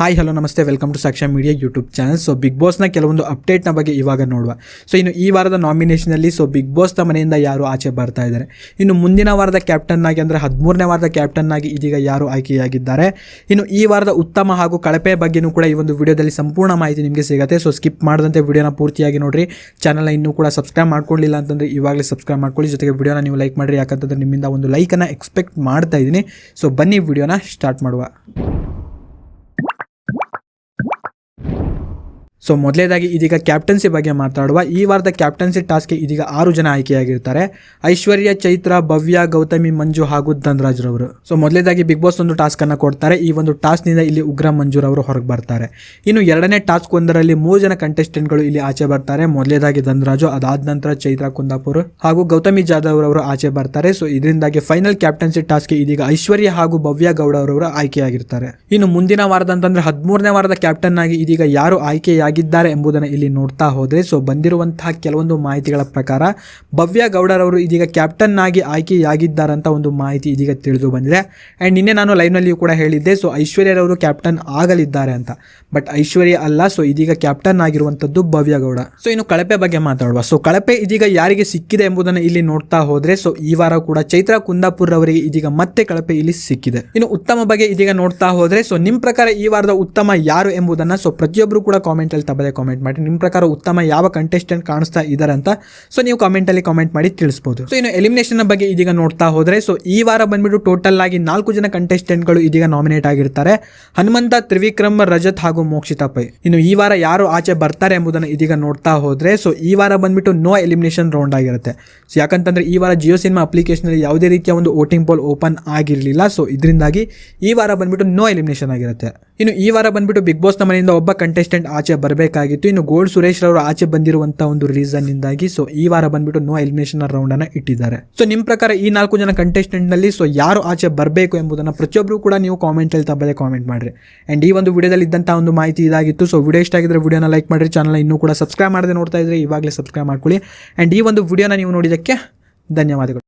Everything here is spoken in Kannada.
ಹಾಯ್ ಹಲೋ ನಮಸ್ತೆ. Welcome to Saksha media YouTube channel so big ಬಾಸ್ನ ಕೆಲವೊಂದು ಅಪ್ಡೇಟ್ನ ಬಗ್ಗೆ ಇವಾಗ ನೋಡುವ. ಸೊ ಇನ್ನು ಈ ವಾರದ ನಾಮಿನೇಷನಲ್ಲಿ ಸೊ ಬಿಗ್ ಬಾಸ್ನ ಮನೆಯಿಂದ ಯಾರು ಆಚೆ ಬರ್ತಾ ಇದ್ದಾರೆ? ಇನ್ನು ಮುಂದಿನ ವಾರದ ಕ್ಯಾಪ್ಟನ್ ಆಗಿ, ಅಂದರೆ ಹದಿಮೂರನೇ ವಾರದ ಕ್ಯಾಪ್ಟನ್ ಆಗಿ ಇದೀಗ ಯಾರು ಆಯ್ಕೆಯಾಗಿದ್ದಾರೆ? ಇನ್ನು ಈ ವಾರದ ಉತ್ತಮ ಹಾಗೂ ಕಳಪೆ ಬಗ್ಗೆನೂ ಕೂಡ ಈ ಒಂದು ವಿಡಿಯೋದಲ್ಲಿ ಸಂಪೂರ್ಣ ಮಾಹಿತಿ ನಿಮಗೆ ಸಿಗುತ್ತೆ. ಸೊ ಸ್ಕಿಪ್ ಮಾಡದಂತೆ ವಿಡಿಯೋನ ಪೂರ್ತಿಯಾಗಿ ನೋಡಿರಿ. ಚಾನಲ್ನ ಇನ್ನೂ ಕೂಡ ಸಬ್ಸ್ಕ್ರೈಬ್ ಮಾಡ್ಕೊಳ್ಳಿಲ್ಲ ಅಂತಂದರೆ ಇವಾಗಲೇ ಸಬ್ಸ್ಕ್ರೈಬ್ ಮಾಡ್ಕೊಳ್ಳಿ. ಜೊತೆಗೆ ವಿಡಿಯೋನ ನೀವು ಲೈಕ್ ಮಾಡಿರಿ. ಯಾಕಂತಂದ್ರೆ ನಿಮ್ಮಿಂದ ಒಂದು ಲೈಕನ್ನು ಎಕ್ಸ್ಪೆಕ್ಟ್ ಮಾಡ್ತಾ ಇದ್ದೀನಿ. ಸೊ ಬನ್ನಿ ವಿಡಿಯೋನ ಸ್ಟಾರ್ಟ್ ಮಾಡುವ. ಸೊ ಮೊದಲೇದಾಗಿ ಇದೀಗ ಕ್ಯಾಪ್ಟನ್ಸಿ ಬಗ್ಗೆ ಮಾತಾಡುವ. ಈ ವಾರದ ಕ್ಯಾಪ್ಟನ್ಸಿ ಟಾಸ್ಕ್ಗೆ ಇದೀಗ ಆರು ಜನ ಆಯ್ಕೆಯಾಗಿರ್ತಾರೆ. ಐಶ್ವರ್ಯ, ಚೈತ್ರ, ಭವ್ಯ, ಗೌತಮಿ, ಮಂಜು ಹಾಗೂ ಧನ್ರಾಜ್ ರವರು ಸೊ ಮೊದಲೇದಾಗಿ ಬಿಗ್ ಬಾಸ್ ಒಂದು ಟಾಸ್ಕ್ ಅನ್ನು ಕೊಡ್ತಾರೆ. ಈ ಒಂದು ಟಾಸ್ಕ್ನಿಂದ ಇಲ್ಲಿ ಉಗ್ರ ಮಂಜೂರ್ ಅವರು ಹೊರಗೆ ಬರ್ತಾರೆ. ಇನ್ನು ಎರಡನೇ ಟಾಸ್ಕ್ ಒಂದರಲ್ಲಿ ಮೂರು ಜನ ಕಂಟೆಸ್ಟೆಂಟ್ಗಳು ಇಲ್ಲಿ ಆಚೆ ಬರ್ತಾರೆ. ಮೊದಲೇದಾಗಿ ಧನ್ರಾಜು, ಅದಾದ ನಂತರ ಚೈತ್ರ, ಕುಂದಾಪುರ್ ಹಾಗೂ ಗೌತಮಿ ಜಾಧವ್ ಅವರು ಆಚೆ ಬರ್ತಾರೆ. ಸೊ ಇದರಿಂದಾಗಿ ಫೈನಲ್ ಕ್ಯಾಪ್ಟನ್ಸಿ ಟಾಸ್ಕ್ಗೆ ಇದೀಗ ಐಶ್ವರ್ಯ ಹಾಗೂ ಭವ್ಯ ಗೌಡ ಅವರವರು ಆಯ್ಕೆಯಾಗಿರ್ತಾರೆ. ಇನ್ನು ಮುಂದಿನ ವಾರದ ಅಂತಂದ್ರೆ ಹದಿಮೂರನೇ ವಾರದ ಕ್ಯಾಪ್ಟನ್ ಆಗಿ ಇದೀಗ ಯಾರು ಆಯ್ಕೆಯಾಗಿದ್ದಾರೆ ಎಂಬುದನ್ನು ಇಲ್ಲಿ ನೋಡ್ತಾ ಹೋದರೆ ಸೊ ಬಂದಿರುವಂತಹ ಕೆಲವೊಂದು ಮಾಹಿತಿಗಳ ಪ್ರಕಾರ ಭವ್ಯ ಗೌಡರವರು ಇದೀಗ ಕ್ಯಾಪ್ಟನ್ ಆಗಿ ಆಯ್ಕೆಯಾಗಿದ್ದಾರಂತ ಒಂದು ಮಾಹಿತಿ ಇದೀಗ ತಿಳಿದು ಬಂದಿದೆ. ಆ್ಯಂಡ್ ನಿನ್ನೆ ನಾನು ಲೈವ್ನಲ್ಲಿಯೂ ಕೂಡ ಹೇಳಿದ್ದೆ ಸೊ ಐಶ್ವರ್ಯರವರು ಕ್ಯಾಪ್ಟನ್ ಆಗಲಿದ್ದಾರೆ ಅಂತ. ಬಟ್ ಐಶ್ವರ್ಯ ಅಲ್ಲ ಸೊ ಇದೀಗ ಕ್ಯಾಪ್ಟನ್ ಆಗಿರುವಂಥದ್ದು ಭವ್ಯ ಗೌಡ. ಸೊ ಇನ್ನು ಕಳಪೆ ಬಗ್ಗೆ ಮಾತಾಡುವ. ಸೊ ಕಳಪೆ ಇದೀಗ ಯಾರಿಗೆ ಸಿಕ್ಕಿದೆ ಎಂಬುದನ್ನು ಇಲ್ಲಿ ನೋಡ್ತಾ ಹೋದರೆ ಸೊ ಈ ವಾರ ಕೂಡ ಚೈತ್ರ ಕುಂದಾಪುರ್ ಅವರಿಗೆ ಇದೀಗ ಮತ್ತೆ ಕಳಪೆ ಇಲ್ಲಿ ಸಿಕ್ಕಿದೆ. ಇನ್ನು ಉತ್ತಮ ಬಗ್ಗೆ ಇದೀಗ ನೋಡ್ತಾ ಹೋದರೆ ಸೊ ನಿಮ್ಮ ಪ್ರಕಾರ ಈ ವಾರದ ಉತ್ತಮ ಯಾರು ಎಂಬುದನ್ನ ಸೊ ಪ್ರತಿಯೊಬ್ಬರು ಕೂಡ ಕಾಮೆಂಟ್ ಅಲ್ಲಿ ತಪ್ಪದೆ ಕಾಮೆಂಟ್ ಮಾಡಿ. ನಿಮ್ಮ ಪ್ರಕಾರ ಉತ್ತಮ ಯಾವ ಕಂಟೆಸ್ಟೆಂಟ್ ಕಾಣಿಸ್ತಾ ಇದ್ದಾರೆ ಅಂತ? ಸೊ ನೀವು ಕಾಮೆಂಟ್ ಅಲ್ಲಿ ಕಾಮೆಂಟ್ ಮಾಡಿ ತಿಳಿಸ್ಬೋದು. ಸೊ ಇನ್ನು ಎಲಿಮಿನೇಷನ್ ಬಗ್ಗೆ ಇದೀಗ ನೋಡ್ತಾ ಹೋದರೆ ಸೊ ಈ ವಾರ ಬಂದ್ಬಿಟ್ಟು ಟೋಟಲ್ ಆಗಿ ನಾಲ್ಕು ಜನ ಕಂಟೆಸ್ಟೆಂಟ್ಗಳು ಇದೀಗ ನಾಮಿನೇಟ್ ಆಗಿರ್ತಾರೆ. ಹನುಮಂತ, ತ್ರಿವಿಕ್ರಮ್, ರಜತ್ ಹಾಗೂ ಮೋಕ್ಷಿತಾ ಪೈ. ಇನ್ನು ಈ ವಾರ ಯಾರು ಆಚೆ ಬರ್ತಾರೆ ಎಂಬುದನ್ನು ಇದೀಗ ನೋಡ್ತಾ ಹೋದರೆ ಸೊ ಈ ವಾರ ಬಂದ್ಬಿಟ್ಟು ನೋ ಎಲಿಮಿನೇಷನ್ ರೌಂಡ್ ಆಗಿರುತ್ತೆ. ಸೊ ಯಾಕಂತಂದ್ರೆ ಈ ವಾರ ಜಿಯೋ ಸಿನಿಮಾ ಅಪ್ಲಿಕೇಶನ್ ಅಲ್ಲಿ ಯಾವುದೇ ರೀತಿಯ ಒಂದು ವೋಟಿಂಗ್ ಪೋಲ್ ಓಪನ್ ಆಗಿರಲಿಲ್ಲ. ಸೊ ಇದರಿಂದಾಗಿ ಈ ವಾರ ಬಂದ್ಬಿಟ್ಟು ನೋ ಎಲಿಮಿನೇಷನ್ ಆಗಿರುತ್ತೆ. ಇನ್ನು ಈ ವಾರ ಬಂದ್ಬಿಟ್ಟು ಬಿಗ್ ಬಾಸ್ನ ಮನೆಯಿಂದ ಒಬ್ಬ ಕಂಟೆಸ್ಟೆಂಟ್ ಆಚೆ ಬರಬೇಕಾಗಿತ್ತು. ಇನ್ನು ಗೋಲ್ಡ್ ಸುರೇಶ್ ರವರು ಆಚೆ ಬಂದಿರುವಂತ ಒಂದು ರೀಸನ್ ಇಂದಾಗಿ ಸೊ, ಈ ವಾರ ಬಂದ್ಬಿಟ್ಟು ನೋ ಎಲಿಮಿನೇಷನ್ ರೌಂಡ್ ಅನ್ನ ಇಟ್ಟಿದ್ದಾರೆ. ಸೊ, ನಿಮ್ ಪ್ರಕಾರ ಈ ನಾಲ್ಕು ಜನ ಕಂಟೆಸ್ಟೆಂಟ್ನಲ್ಲಿ ಸೊ, ಯಾರು ಆಚೆ ಬರಬೇಕು ಎಂಬುದನ್ನ ಪ್ರತಿಯೊಬ್ಬರು ಕೂಡ ನೀವು ಕಾಮೆಂಟ್ ಅಲ್ಲಿ ತಪ್ಪದೆ ಕಾಮೆಂಟ್ ಮಾಡ್ರಿ. ಅಂಡ್ ಈ ಒಂದು ವಿಡಿಯೋದಲ್ಲಿ ಇದ್ದಂತ ಒಂದು ಮಾಹಿತಿ ಇದಾಗಿತ್ತು. ಸೊ ವಿಡಿಯೋ ಇಷ್ಟ ಆಗಿದ್ರೆ ವಿಡಿಯೋನ ಲೈಕ್ ಮಾಡಿರಿ. ಚಾನಲ್ ಇನ್ನೂ ಕೂಡ ಸಬ್ಸ್ಕ್ರೈಬ್ ಮಾಡದೆ ನೋಡ್ತಾ ಇದ್ರೆ ಇವಾಗಲೇ ಸಬ್ಸ್ಕ್ರೈಬ್ ಮಾಡ್ಕೊಳ್ಳಿ. ಅಂಡ್ ಈ ಒಂದು ವಿಡಿಯೋನ ನೀವು ನೋಡಿದ್ದಕ್ಕೆ ಧನ್ಯವಾದಗಳು.